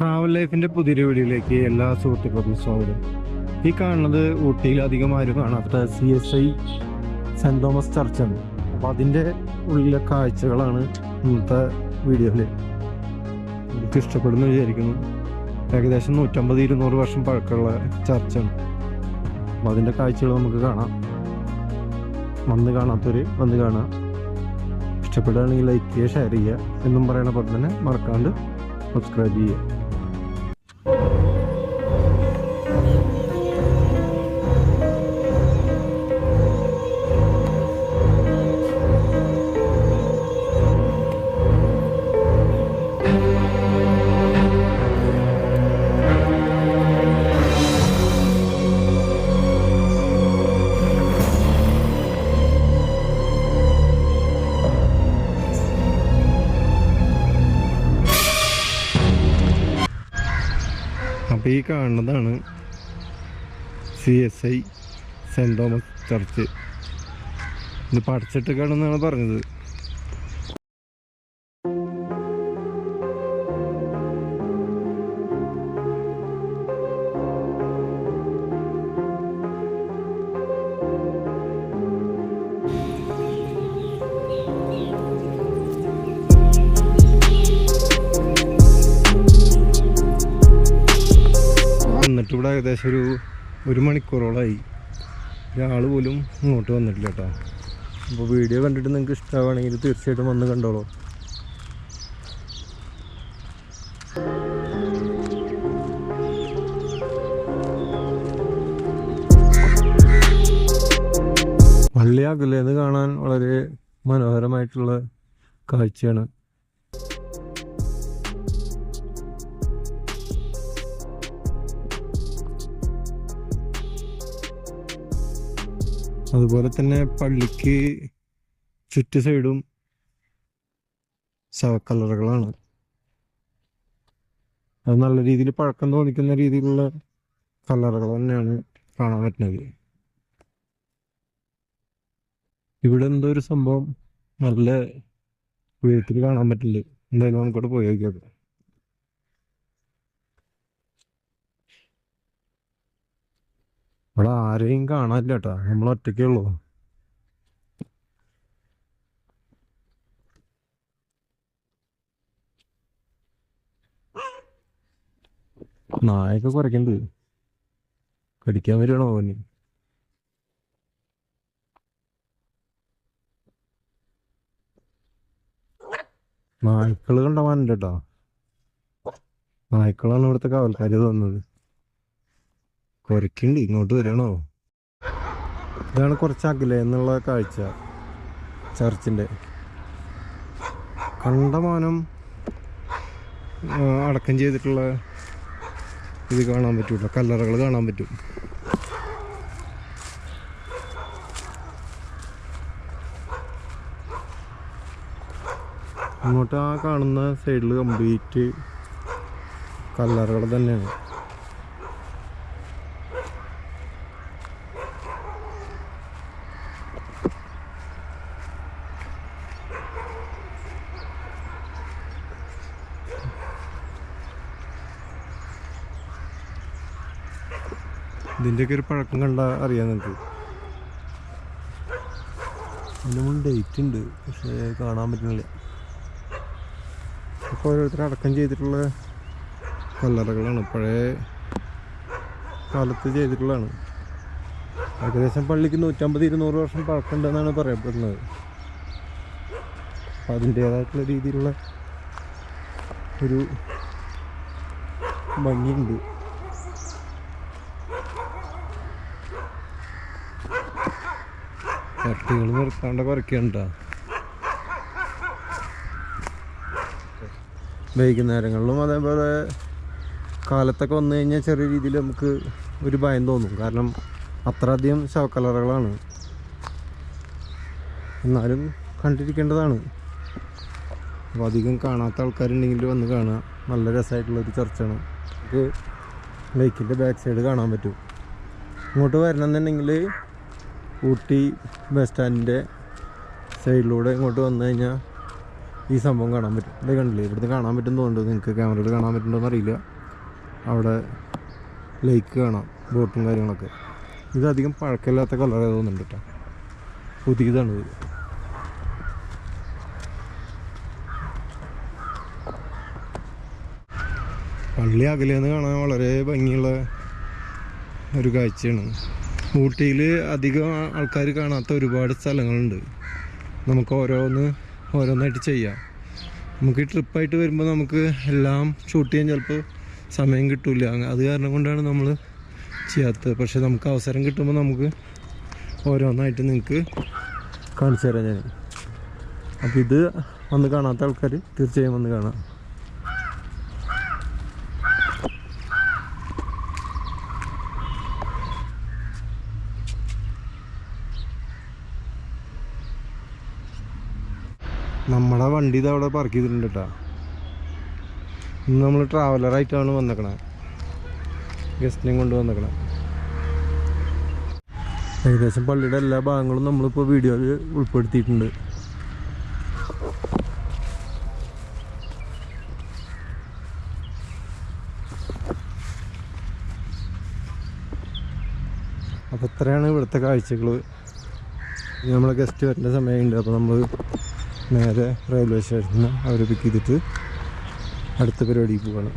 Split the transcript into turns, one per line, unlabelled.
Travel ലൈഫിന്റെ പുതിയൊരു വീഡിയോയിലേക്ക് എല്ലാ സുഹൃത്തുക്കൾക്കും സ്വാഗതം. ഈ കാണുന്നത് ഊട്ടിയിൽ അധികം ആരും കാണാത്ത C S I Saint Thomas ചർച്ചാണ് അപ്പൊ അതിന്റെ ഉള്ളിലെ കാഴ്ചകളാണ് ഇന്നത്തെ വീഡിയോയിൽ എനിക്ക് ഇഷ്ടപ്പെടുന്നു വിചാരിക്കുന്നു. ഏകദേശം നൂറ്റമ്പത് ഇരുന്നൂറ് വർഷം പഴക്കമുള്ള ചർച്ചാണ് അപ്പൊ അതിന്റെ കാഴ്ചകൾ നമുക്ക് കാണാം. വന്ന് കാണാത്തവര് വന്ന് കാണാം ഇഷ്ടപ്പെടുകയാണെങ്കിൽ ലൈക്ക് ചെയ്യുക ഷെയർ ചെയ്യുക. എന്നും പറയണ പോലെ തന്നെ മറക്കാണ്ട് സബ്സ്ക്രൈബ് ചെയ്യുക. അപ്പോൾ ഈ കാണുന്നതാണ് C S I Saint Thomas church ഇത് പഠിച്ചിട്ട് കാണുന്നാണ് പറഞ്ഞത്. എന്നിട്ട് ഇവിടെ ഏകദേശം ഒരു ഒരു മണിക്കൂറോളമായി ഒരാൾ പോലും ഇങ്ങോട്ട് വന്നിട്ടില്ല കേട്ടോ. അപ്പോൾ വീഡിയോ കണ്ടിട്ട് നിങ്ങൾക്ക് ഇഷ്ടമാണെങ്കിൽ തീർച്ചയായിട്ടും വന്ന് കണ്ടോളൂ. പള്ളി അകലേന്ന് കാണാൻ വളരെ മനോഹരമായിട്ടുള്ള കാഴ്ചയാണ്. അതുപോലെ തന്നെ പള്ളിക്ക് ചുറ്റു സൈഡും ശവക്കല്ലറകളാണ് അത് നല്ല രീതിയിൽ പഴക്കം തോന്നിക്കുന്ന രീതിയിലുള്ള കല്ലറകൾ തന്നെയാണ് കാണാൻ പറ്റുന്നത്. ഇവിടെ എന്തോ ഒരു സംഭവം നല്ല വീട്ടിൽ കാണാൻ പറ്റില്ല? എന്തായാലും നമുക്കവിടെ പോയി നോക്കിയത് ഇവിടെ ആരെയും കാണാനില്ല കേട്ടോ നമ്മൾ ഒറ്റയ്ക്കേ ഉള്ളൂ. നായൊക്കെ കുറയ്ക്കണ്ട്. കടിക്കാൻ വരുവാണോ അവന്? നായ്ക്കൾ കണ്ടവാനുണ്ട് കേട്ടോ നായ്ക്കളാണ് ഇവിടുത്തെ കാവൽക്കാര് തോന്നുന്നത് കുരക്കുണ്ട് ഇങ്ങോട്ട് വരണോ? ഇതാണ് കുറച്ച് അകലെ എന്നുള്ള കാഴ്ച ചർച്ചിന്റെ. കണ്ടമാനം അടക്കം ചെയ്തിട്ടുള്ള ഇത് കാണാൻ പറ്റൂട്ടോ കല്ലറകൾ കാണാൻ പറ്റും. അങ്ങോട്ട് ആ കാണുന്ന സൈഡിൽ കംപ്ലീറ്റ് കല്ലറകൾ തന്നെയാണ്. ഇതിന്റെയൊക്കെ ഒരു പഴക്കം കണ്ട അറിയാൻ നിങ്ങൾക്ക് അതിന്റെ മുകളിൽ ഡേറ്റ് ഉണ്ട് പക്ഷേ കാണാൻ പറ്റുന്നില്ല. ഇപ്പോൾ ഓരോരുത്തർ അടക്കം ചെയ്തിട്ടുള്ള കല്ലറകളാണ് പഴയ കാലത്ത് ചെയ്തിട്ടുള്ളതാണ്. ഏകദേശം പള്ളിക്ക് നൂറ്റമ്പത് ഇരുന്നൂറ് വർഷം പഴക്കമുണ്ടെന്നാണ് പറയപ്പെടുന്നത്. അപ്പം അതിന്റേതായിട്ടുള്ള രീതിയിലുള്ള ഒരു ഭംഗിയുണ്ട്. പട്ടികൾ നിർത്താണ്ട് കുറയ്ക്കണ്ട വൈകുന്നേരങ്ങളിലും അതേപോലെ കാലത്തൊക്കെ വന്നു കഴിഞ്ഞാൽ ചെറിയ രീതിയിൽ നമുക്ക് ഒരു ഭയം തോന്നും. കാരണം അത്രയധികം ശവക്കലറുകളാണ് എന്നാലും കണ്ടിരിക്കേണ്ടതാണ്. അപ്പോൾ അധികം കാണാത്ത ആൾക്കാരുണ്ടെങ്കിൽ വന്ന് കാണുക. നല്ല രസമായിട്ടുള്ളൊരു ചർച്ചാണ് നമുക്ക് ലൈക്കിന്റെ ബാക്ക് സൈഡ് കാണാൻ പറ്റും. ഇങ്ങോട്ട് വരണമെന്നുണ്ടെങ്കിൽ ഊട്ടി ബസ് സ്റ്റാൻഡിന്റെ സൈഡിലൂടെ ഇങ്ങോട്ട് വന്നു കഴിഞ്ഞാൽ ഈ സംഭവം കാണാൻ പറ്റും. ഇത് കണ്ടില്ലേ? ഇവിടുന്ന് കാണാൻ പറ്റും തോന്നുന്നുണ്ട്. നിങ്ങൾക്ക് ക്യാമറയിൽ കാണാൻ പറ്റുന്നുണ്ടോ അറിയില്ല. അവിടെ ലേക്ക് കാണാം ബോട്ടും കാര്യങ്ങളൊക്കെ. ഇത് അധികം പഴക്കമില്ലാത്ത കളർ തോന്നുന്നുണ്ട് കേട്ടോ പുതിയതാണ് ഇത്. പള്ളി അകലെന്ന് കാണാൻ വളരെ ഭംഗിയുള്ള ഒരു കാഴ്ചയാണ്. ഊട്ടിയിൽ അധികം ആൾക്കാർ കാണാത്ത ഒരുപാട് സ്ഥലങ്ങളുണ്ട്. നമുക്ക് ഓരോന്ന് ഓരോന്നായിട്ട് ചെയ്യാം. നമുക്ക് ഈ ട്രിപ്പായിട്ട് വരുമ്പോൾ നമുക്ക് എല്ലാം ഷൂട്ട് ചെയ്യാൻ ചിലപ്പോൾ സമയം കിട്ടില്ല. അത് കാരണം കൊണ്ടാണ് നമ്മൾ ചെയ്യാത്തത്. പക്ഷെ നമുക്ക് അവസരം കിട്ടുമ്പോൾ നമുക്ക് ഓരോന്നായിട്ട് നിങ്ങൾക്ക് കാണിച്ചു തരാം ഞാൻ അപ്പോൾ ഇത് വന്ന് കാണാത്ത ആൾക്കാർ തീർച്ചയായും വന്ന് കാണാം. നമ്മളെ വണ്ടി ഇത് അവിടെ പാർക്ക് ചെയ്തിട്ടുണ്ട് കേട്ടോ ഇന്ന് നമ്മൾ ട്രാവലറായിട്ടാണ് വന്നേക്കണേ. ഗസ്റ്റിനെയും കൊണ്ട് വന്നേക്കണേ. ഏകദേശം പള്ളിയുടെ എല്ലാ ഭാഗങ്ങളും നമ്മളിപ്പോൾ വീഡിയോയിൽ ഉൾപ്പെടുത്തിയിട്ടുണ്ട്. അപ്പോൾ ഇത്രയാണ് ഇവിടുത്തെ കാഴ്ചകൾ നമ്മളെ ഗസ്റ്റ് വരേണ്ട സമയമുണ്ട്. അപ്പോൾ നമ്മൾ നേരെ റെയിൽവേ സ്റ്റേഷനിൽ നിന്ന് അവരെ പിക്ക് ചെയ്തിട്ട് അടുത്ത പരിപാടിക്ക് പോകണം